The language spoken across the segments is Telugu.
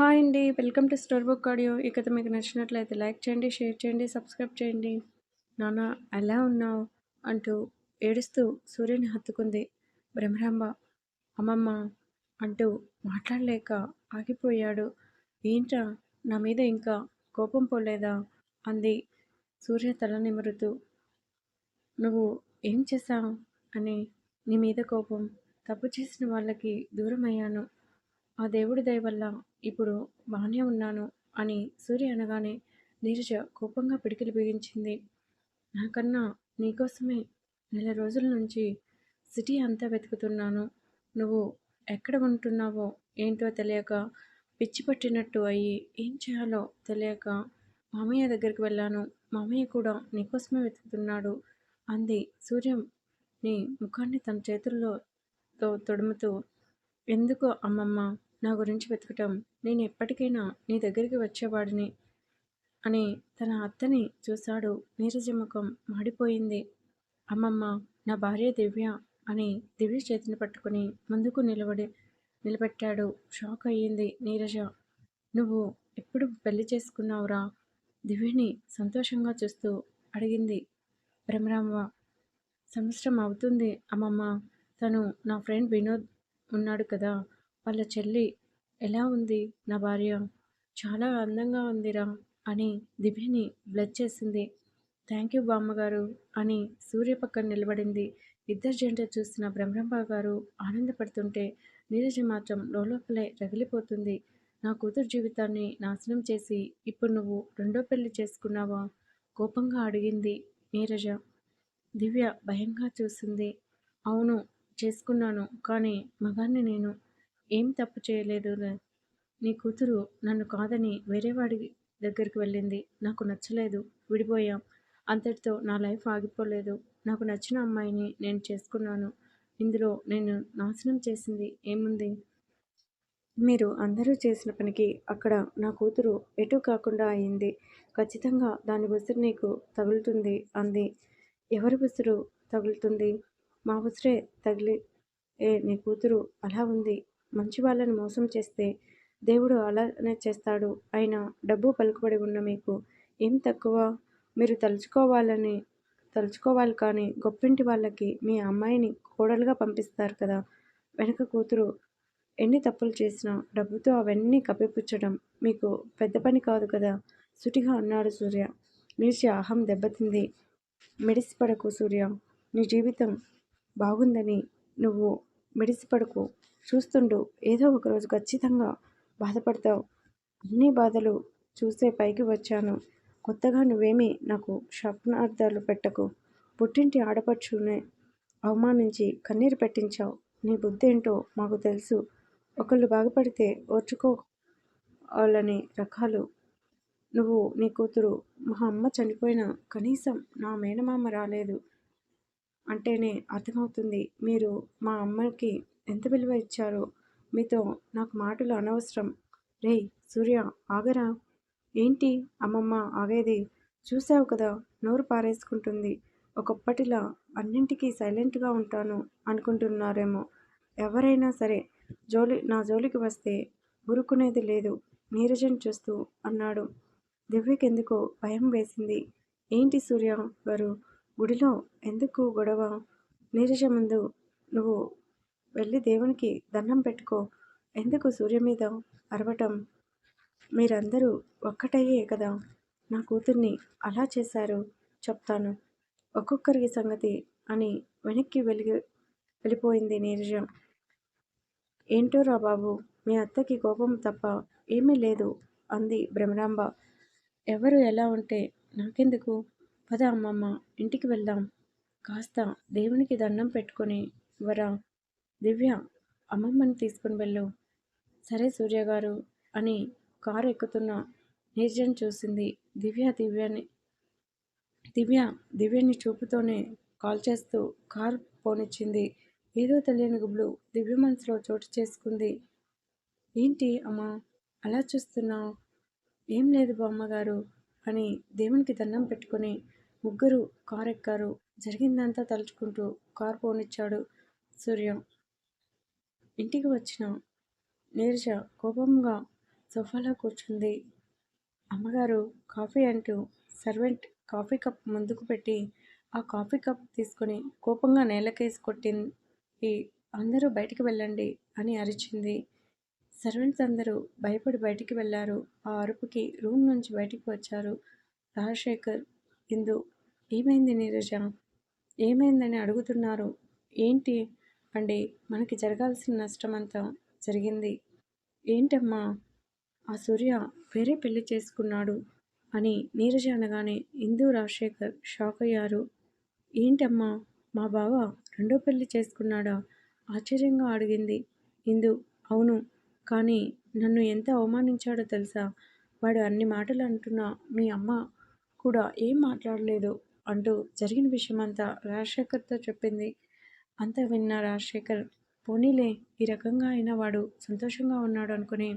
హాయ్ అండి. Welcome to store book audio. ఈ కథ మీకు నచ్చినట్లయితే లైక్ చేయండి షేర్ చేయండి సబ్స్క్రైబ్ చేయండి. నాన్న ఎలా ఉన్నావు? అంటూ ఏడుస్తూ సూర్యుని హత్తుకుంది. బ్రహ్మరాంబ అమ్మమ్మ అంటూ మాట్లాడలేక ఆగిపోయాడు. ఏంట్రా? నా మీద ఇంకా కోపం పోలేదా? అంది సూర్య తల నిమురుతూ. నువ్వు ఏం చేశావు? అని నీ మీద కోపం. తప్పు చేసిన వాళ్ళకి దూరం అయ్యాను ఆ దేవుడి దయవల్ల ఇప్పుడు బాగానే ఉన్నాను అని సూర్య అనగానే నీరజ కోపంగా పిడికిలు బిగించింది. నాకన్నా నీకోసమే నెల రోజుల నుంచి సిటీ అంతా వెతుకుతున్నాను. నువ్వు ఎక్కడ ఉంటున్నావో ఏంటో తెలియక పిచ్చి పట్టినట్టు అయ్యి ఏం చేయాలో తెలియక మామయ్య దగ్గరికి వెళ్ళాను. మామయ్య కూడా నీకోసమే వెతుకుతున్నాడు అంది సూర్యం. నీ ముఖాన్ని తన చేతుల్లో తొడుముతూ ఎందుకు అమ్మమ్మ నా గురించి వెతకటం నేను ఎప్పటికైనా నీ దగ్గరికి వచ్చేవాడిని. అని తన అత్తని చూశాడు. నీరజముఖం మాడిపోయింది. అమ్మమ్మ నా భార్య దివ్య అని దివ్య చేతిని పట్టుకుని ముందుకు నిలబడి నిలబెట్టాడు. షాక్ అయ్యింది నీరజ. నువ్వు ఎప్పుడు పెళ్ళి చేసుకున్నావురా? దివ్యని సంతోషంగా చూస్తూ అడిగింది. బ్రహ్మరామ్మ సంవత్సరం అవుతుంది అమ్మమ్మ. తను నా ఫ్రెండ్ వినోద్ ఉన్నాడు కదా. వాళ్ళ చెల్లి ఎలా ఉంది నా భార్య? చాలా అందంగా ఉందిరా అని దివ్యని బ్లడ్ చేసింది. థ్యాంక్ యూ బామ్మగారు అని సూర్య పక్కన నిలబడింది. ఇద్దరు జంట చూసిన బ్రహ్మరంభ గారు ఆనందపడుతుంటే నీరజ మాత్రం లోపలే రగిలిపోతుంది. నా కూతురు జీవితాన్ని నాశనం చేసి ఇప్పుడు నువ్వు రెండో పెళ్ళి చేసుకున్నావా కోపంగా అడిగింది నీరజ. దివ్య భయంగా చూసింది. అవును చేసుకున్నాను. కానీ మగాన్ని నేను ఏం తప్పు చేయలేదు నీ కూతురు నన్ను కాదని వేరేవాడి దగ్గరికి వెళ్ళింది. నాకు నచ్చలేదు. విడిపోయాం. అంతటితో నా లైఫ్ ఆగిపోలేదు. నాకు నచ్చిన అమ్మాయిని నేను చేసుకున్నాను. ఇందులో నేను నాశనం చేసింది ఏముంది? మీరు అందరూ చేసిన పనికి అక్కడ నా కూతురు ఎటు కాకుండా అయింది. ఖచ్చితంగా దాని ఉసిరు నీకు తగులుతుంది అంది. ఎవరి ఉసిరు తగులుతుంది? మా ఉసిరే తగిలి ఏ నీ కూతురు అలా ఉంది. మంచి వాళ్ళని మోసం చేస్తే దేవుడు అలానే చేస్తాడు. అయినా డబ్బు పలుకుబడి ఉన్న మీకు ఏం తక్కువ? మీరు తలుచుకోవాలని తలుచుకోవాలి కానీ గొప్పింటి వాళ్ళకి మీ అమ్మాయిని కోడలుగా పంపిస్తారు కదా. వెనక కూతురు ఎన్ని తప్పులు చేసినా డబ్బుతో అవన్నీ కప్పిపుచ్చడం మీకు పెద్ద పని కాదు కదా. సుటిగా అన్నాడు సూర్య. నీచి అహం దెబ్బతింది. మెడిసిపడకు సూర్య. నీ జీవితం బాగుందని నువ్వు మెడిసిపడకు చూస్తుండు. ఏదో ఒకరోజు ఖచ్చితంగా బాధపడతావు. అన్ని బాధలు చూసే పైకి వచ్చాను. కొత్తగా నువ్వేమీ నాకు స్వప్నార్థాలు పెట్టకు. పుట్టింటి ఆడపడుచునే అవమానించి కన్నీరు పెట్టించావు. నీ బుద్ధి ఏంటో మాకు తెలుసు. ఒకళ్ళు బాగుపడితే ఓర్చుకోవాలని రకాలు. నువ్వు నీ కూతురు మా అమ్మ చనిపోయిన కనీసం నా మేనమామ రాలేదు. అంటేనే అర్థమవుతుంది. మీరు మా అమ్మకి ఎంత విలువ ఇచ్చారో మీతో నాకు మాటలు అనవసరం. రే సూర్య ఆగరా. ఏంటి అమ్మమ్మ ఆగేది? చూసావు కదా నోరు పారేసుకుంటుంది. ఒకప్పటిలా అన్నింటికీ సైలెంట్గా ఉంటాను అనుకుంటున్నారేమో. ఎవరైనా సరే జోలి నా జోలికి వస్తే ఊరుకునేది లేదు. నీరజన్ చూస్తూ అన్నాడు. దివ్యకెందుకో భయం వేసింది. ఏంటి సూర్య గారు? గుడిలో ఎందుకు గొడవ? నీరజ ముందు నువ్వు వెళ్ళి దేవునికి దండం పెట్టుకో. ఎందుకు సూర్య మీద అరవటం? మీరందరూ ఒక్కటయ్యే కదా? నా కూతుర్ని అలా చేశారు చెప్తాను. ఒక్కొక్కరికి సంగతి అని వెనక్కి వెలిగి వెళ్ళిపోయింది నీరజ. ఏంటో రా బాబు మీ అత్తకి కోపం తప్ప ఏమీ లేదు అంది భ్రమరాంబ. ఎవరు ఎలా ఉంటే నాకెందుకు? పద అమ్మమ్మ ఇంటికి వెళ్దాం. కాస్త దేవునికి దండం పెట్టుకొని వరా దివ్య అమ్మమ్మని తీసుకుని వెళ్ళు. సరే సూర్యగారు అని కారు ఎక్కుతున్న నీర్జన్ చూసింది దివ్య దివ్యని. దివ్య దివ్యని చూపుతోనే కాల్ చేస్తూ కారు పోనిచ్చింది. ఏదో తెలియని గుబులు దివ్య మనసులో చోటు చేసుకుంది. ఏంటి అమ్మా అలా చూస్తున్నావు? ఏం లేదు బామ్మగారు అని దేవునికి దండం పెట్టుకుని ముగ్గురు కారు ఎక్కారు. జరిగిందంతా తలుచుకుంటూ కారు పోనిచ్చాడు సూర్య. ఇంటికి వచ్చిన. నీరజ కోపంగా సోఫాలో కూర్చుంది. అమ్మగారు కాఫీ అంటూ సర్వెంట్ కాఫీ కప్ ముందుకు పెట్టి ఆ కాఫీ కప్ తీసుకొని కోపంగా నేలకేసి కొట్టింది. అందరూ బయటికి వెళ్ళండి అని అరిచింది. సర్వెంట్స్ అందరూ భయపడి బయటికి వెళ్ళారు. ఆ అరుపుకి రూమ్ నుంచి బయటికి వచ్చారు రాజశేఖర్. ఇందు ఏమైంది నీరజ? ఏమైందని అడుగుతున్నారు? ఏంటి? అండి మనకి జరగాల్సిన నష్టం అంతా జరిగింది. ఏంటమ్మా? ఆ సూర్య వేరే పెళ్ళి చేసుకున్నాడు అని నీరజ అనగానే ఇందు రాజశేఖర్ షాక్ అయ్యారు. ఏంటమ్మా? మా బావ రెండో పెళ్ళి చేసుకున్నాడా? ఆశ్చర్యంగా అడిగింది ఇందు అవును కానీ నన్ను ఎంత అవమానించాడో తెలుసా? వాడు అన్ని మాటలు అంటున్నా మీ అమ్మ కూడా ఏం మాట్లాడలేదు అంటూ జరిగిన విషయమంతా రాజశేఖర్తో చెప్పింది. అంతా విన్న రాజశేఖర్ పోనీలే ఈ రకంగా అయినా వాడు సంతోషంగా ఉన్నాడు అనుకుని.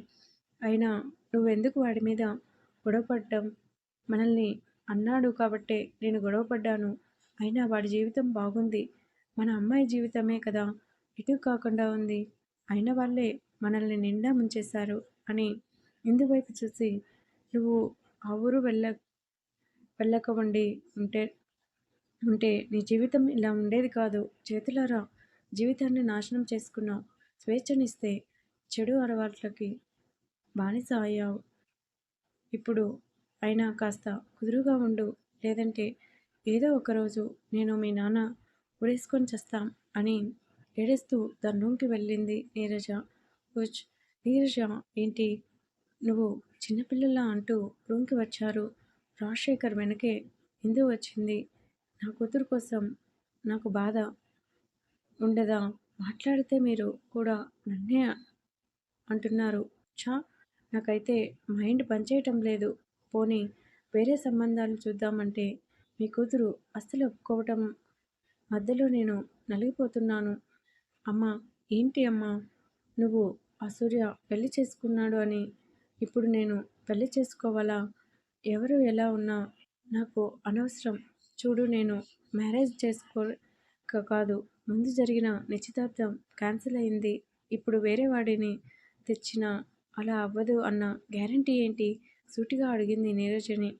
అయినా నువ్వెందుకు వాడి మీద గొడవపడ్డం? మనల్ని అన్నాడు కాబట్టే నేను గొడవపడ్డాను. అయినా వాడి జీవితం బాగుంది. మన అమ్మాయి జీవితమే కదా ఇటు కాకుండా ఉంది. అయిన వాళ్ళే మనల్ని నిండా ముంచేశారు అని ఇందువైపు చూసి నువ్వు ఆ ఊరు వెళ్ళ వెళ్ళక ఉండి ఉంటే ఉంటే నీ జీవితం ఇలా ఉండేది కాదు. చేతులారా జీవితాన్ని నాశనం చేసుకున్నావు స్వేచ్ఛనిస్తే చెడు అలవాట్లకి బానిస అయ్యావు. ఇప్పుడు అయినా కాస్త కుదురుగా ఉండు. లేదంటే ఏదో ఒకరోజు నేను మీ నాన్న ఉడేసుకొని చేస్తాం అని ఏడేస్తూ దాని రూమ్కి వెళ్ళింది నీరజ. ఉచ్ నీరజ ఏంటి? నువ్వు చిన్నపిల్లలా అంటూ రూమ్కి వచ్చారు. రాజశేఖర్ వెనకే ఎందుకు వచ్చింది? నా కూతురు కోసం నాకు బాధ ఉండదా? మాట్లాడితే మీరు కూడా నన్నే అంటున్నారు. చా నాకైతే మైండ్ పనిచేయటం లేదు. పోనీ వేరే సంబంధాలు చూద్దామంటే మీ కూతురు అస్సలు ఒప్పుకోవటం మధ్యలో నేను నలిగిపోతున్నాను. అమ్మా! ఏంటి అమ్మా? నువ్వు ఆ సూర్య పెళ్ళి చేసుకున్నాడు అని ఇప్పుడు నేను పెళ్ళి చేసుకోవాలా? ఎవరు ఎలా ఉన్నా నాకు అనవసరం. చూడు నేను మ్యారేజ్ చేసుకోక కాదు ముందు జరిగిన నిశ్చితార్థం క్యాన్సిల్ అయింది. ఇప్పుడు వేరే వాడిని తెచ్చిన అలా అవ్వదు అన్న గ్యారంటీ ఏంటి? సూటిగా అడిగింది నీరజని.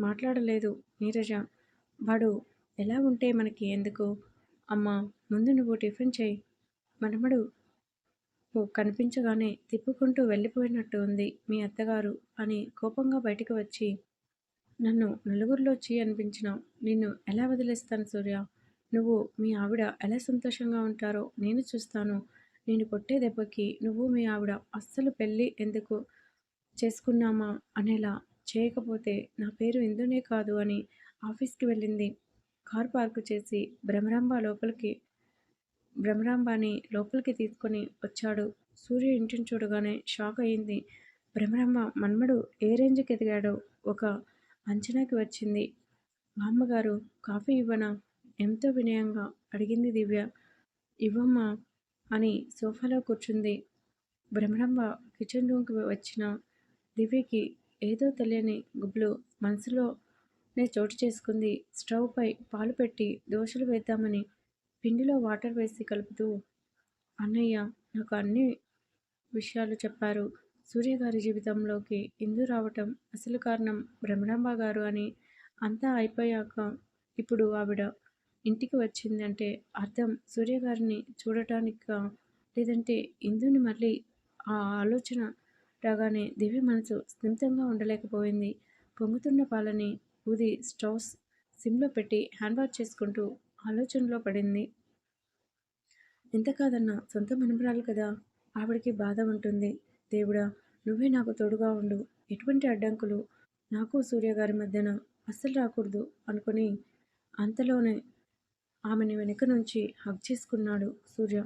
మాట్లాడలేదు నీరజ. వాడు ఎలా ఉంటే మనకి ఎందుకు? అమ్మా ముందు నువ్వు టిఫిన్ చేయి. మనమడు కనిపించగానే తిప్పుకుంటూ వెళ్ళిపోయినట్టు ఉంది మీ అత్తగారు అని కోపంగా బయటికి వచ్చి నన్ను నలుగురిలో చీ అనిపించినావు నిన్ను ఎలా వదిలేస్తాను సూర్య? నువ్వు మీ ఆవిడ ఎలా సంతోషంగా ఉంటారో నేను చూస్తాను. నేను కొట్టే దెబ్బకి నువ్వు మీ ఆవిడ అస్సలు పెళ్ళి ఎందుకు చేసుకున్నామా అనేలా చేయకపోతే నా పేరు ఇందునే కాదు అని ఆఫీస్కి వెళ్ళింది. కార్ పార్కు చేసి భ్రమరాంబ లోపలికి భ్రమరాంబాని లోపలికి తీసుకొని వచ్చాడు. సూర్య ఇంటిని చూడగానే షాక్ అయింది. భ్రమరాంబ మన్మడు ఏ రేంజ్కి ఎదిగాడో ఒక అంచనాకి వచ్చింది. బామ్మగారు కాఫీ ఇవ్వనా? ఎంతో వినయంగా అడిగింది దివ్య. ఇవ్వమ్మా అని సోఫాలో కూర్చుంది. భ్రమరాంబ కిచెన్ రూమ్కి వచ్చిన దివ్యకి ఏదో తెలియని గుబ్బులు మనసులోనే చోటు చేసుకుంది. స్టవ్పై పాలు పెట్టి దోశలు వేద్దామని పిండిలో వాటర్ వేసి కలుపుతూ అన్నయ్య నాకు అన్ని విషయాలు చెప్పారు. సూర్యగారి జీవితంలోకి ఇందు రావటం అసలు కారణం భ్రమరాంబ గారు అని అంతా అయిపోయాక ఇప్పుడు ఆవిడ ఇంటికి వచ్చిందంటే అర్థం సూర్యగారిని చూడటానిక లేదంటే ఇందుని మళ్ళీ ఆ ఆలోచన రాగానే దివ్య మనసు స్నిమితంగా ఉండలేకపోయింది. పొంగుతున్న పాలని ఊది స్టవ్స్ సిమ్లో పెట్టి హ్యాండ్ వాష్ చేసుకుంటూ ఆలోచనలో పడింది. ఎంత కాదన్నా సొంత మనమరాలు కదా ఆవిడకి బాధ ఉంటుంది. దేవుడా నువ్వే నాకు తోడుగా ఉండు. ఎటువంటి అడ్డంకులు? నాకు సూర్యగారి మధ్యన అస్సలు రాకూడదు అనుకుని అంతలోనే ఆమెని వెనుక నుంచి హగ్ చేసుకున్నాడు సూర్య.